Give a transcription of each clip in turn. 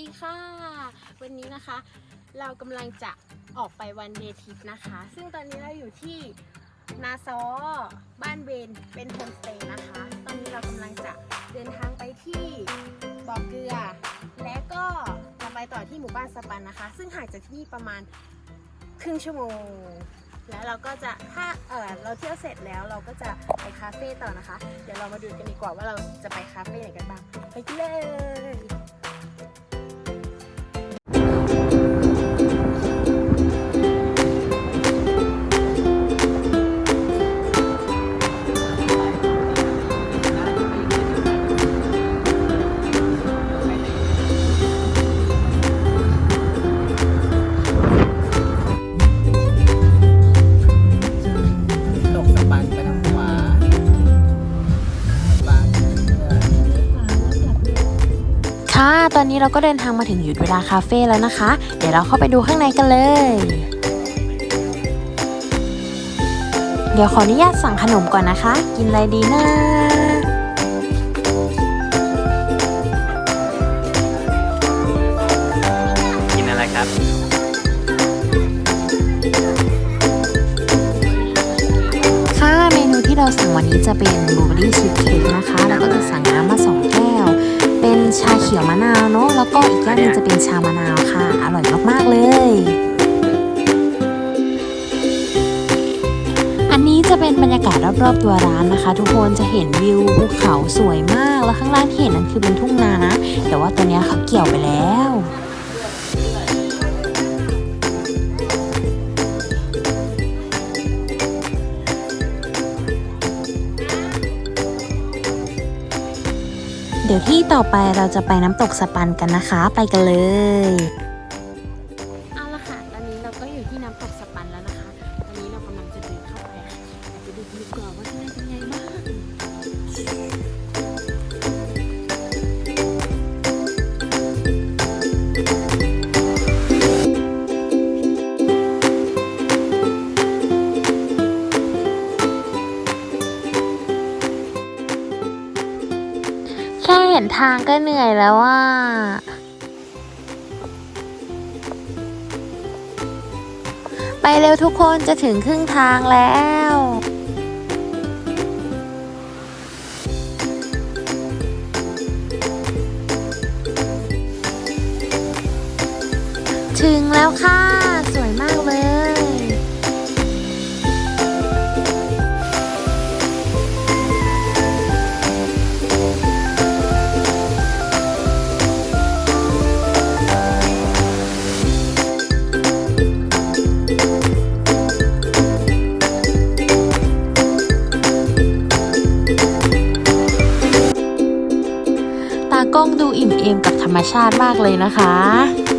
ดีค่ะ วันนี้นะคะ เรากำลังจะออกไปวันเดทิปนะคะ ซึ่งตอนนี้เราอยู่ที่นาซอบ้านเบนเป็นโฮมสเตย์นะคะ ตอนนี้เรากำลังจะเดินทางไปที่บ่อเกลือ และก็จะไปต่อที่หมู่บ้านสปันนะคะ ซึ่งห่างจากที่นี่ประมาณครึ่งชั่วโมง แล้วเราก็จะถ้าเออเราเที่ยวเสร็จแล้วเราก็จะไปคาเฟ่ต่อนะคะ เดี๋ยวเรามาดูกันดีกว่าว่าเราจะไปคาเฟ่ไหนกันบ้างไปกันเลย ค่ะตอนนี้เราก็เดินทางมาถึงหยุดเวลาคาเฟ่แล้วนะคะ เดี๋ยวเราเข้าไปดูข้างในกันเลย เดี๋ยวขออนุญาตสั่งขนมก่อนนะคะ กินอะไรดีนะกินอะไรครับ ค่ะ เมนูที่เราสั่งวันนี้จะเป็นบลูเบอรี่ชีสเค้กนะคะ แล้วก็จะสั่งน้ำมาสองแก้วเป็น ชาเขียวมะนาวเนาะแล้วก็อีกแก้วหนึงจะเป็นชามะนาวค่ะ อร่อยมากๆเลย อันนี้จะเป็นบรรยากาศรอบๆตัวร้านนะคะ ทุกคนจะเห็นวิวภูเขาสวยมากแล้วข้างล่างที่เห็นนั้นคือเป็นทุ่งนานะแต่ว่าตัวเนี้ยเขาเกี่ยวไปแล้ว ดี๋ยวที่ต่อไปเราจะไปน้ำตกสปันกันนะคะ ไปกันเลยเอาละค่ะตอนนี้เราก็อยู่ที่น้ำตกสปันแล้วนะคะ ตอนนี้เรากำลังจะเดินเข้าไปไปดูดีกว่าว่าที่นั่นเป็นไงบ้าง นทางก็เหนื่อยแล้วว่าไปเร็วทุกคนจะถึงครึ่งทางแล้วถึงแล้วค่ะ ธรรมชาติมากเลยนะคะค่ะ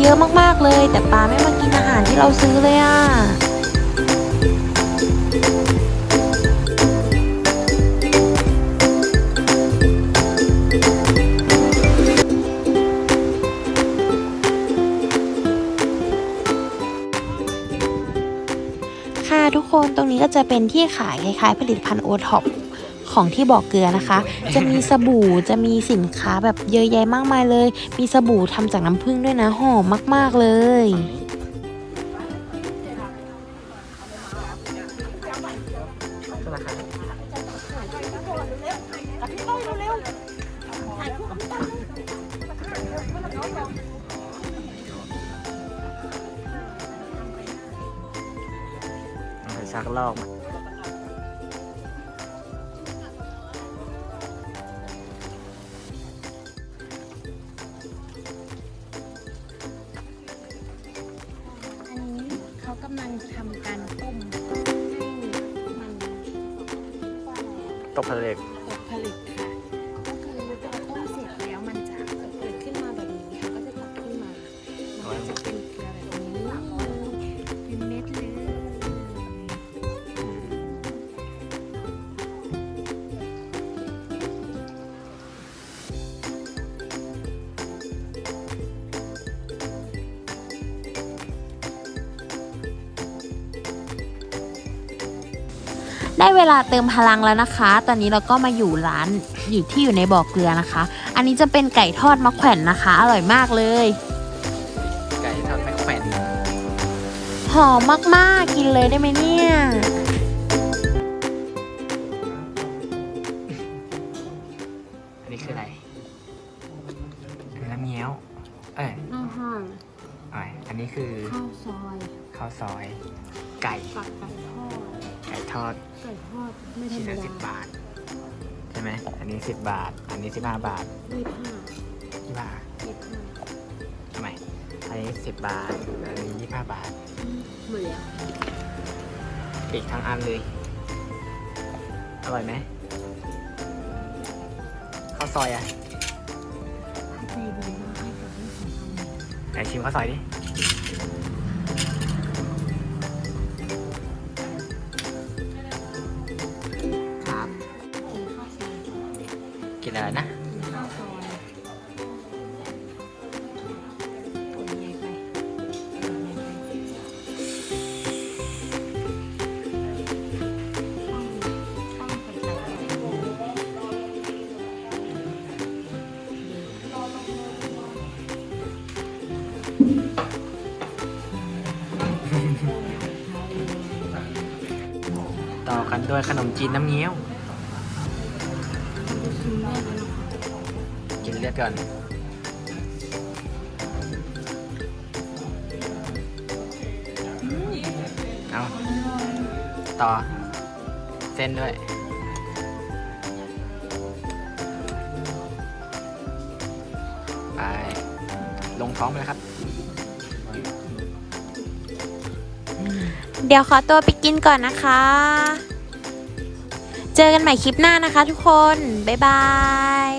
เยอะมากๆเลย แต่ปลาไม่มากินอาหารที่เราซื้อเลยอะค่ะทุกคนตรงนี้ก็จะเป็นที่ขายคล้ายๆผลิตภัณฑ์โอท็อป ของที่บ่อเกลือนะคะ จะมีสบู่จะมีสินค้าแบบเยอะแยะมากมายเลย มีสบู่ทำจากน้ำผึ้งด้วยนะหอมมาก ๆเลยชักลอกมาำการต้มให้มันตกผลึกตกผลึกค่ะ ได้เวลาเติมพลังแล้วนะคะ ตอนนี้เราก็มาอยู่ร้านอยู่ที่อยู่ในบ่อเกลือนะคะ อันนี้จะเป็นไก่ทอดมะแขวนนะคะ อร่อยมากเลย ไก่ทอดแม่แขวนหอมมากๆ กินเลยได้ไหมเนี่ย อันนี้คืออะไรอันนี้น้ำเงี้ยว เอ้ยอาหารอ่อยอันนี้คือข้าวซอยข้าวซอย ไก่ฝักไก่ทอด ไก่ทอดไก่ทอดไม่ธรชิ้นรมละดาสิบบาท ใช่ไหม อันนี้สิบบาท อันนี้สิบห้าบาทยี่สิบห้ายี่บาทยี่สิบห้าทำไมอันนี้สิบบาท อันนี้ยี่ห้าบาทหมดแล้วปีกทั้งอันเลย อร่อยไหมข้าวซอยอะใจดีมากให้กับทั้งสองอันเลยไหนชิมข้าวซอยดิ กินะไรนะข้าวซอยตัวใหญ่ไปตัวใหญ่ไปต้องต้องไปใส่ต่อกันด้วยขนมจีนน้ำเงี้ยว เลือดก่อนเอาต่อ เส้นด้วย ไป ลงท้องไปเลยครับ เดี๋ยวขอตัวไปกินก่อนนะคะ เจอกันใหม่คลิปหน้านะคะทุกคน บ๊ายบาย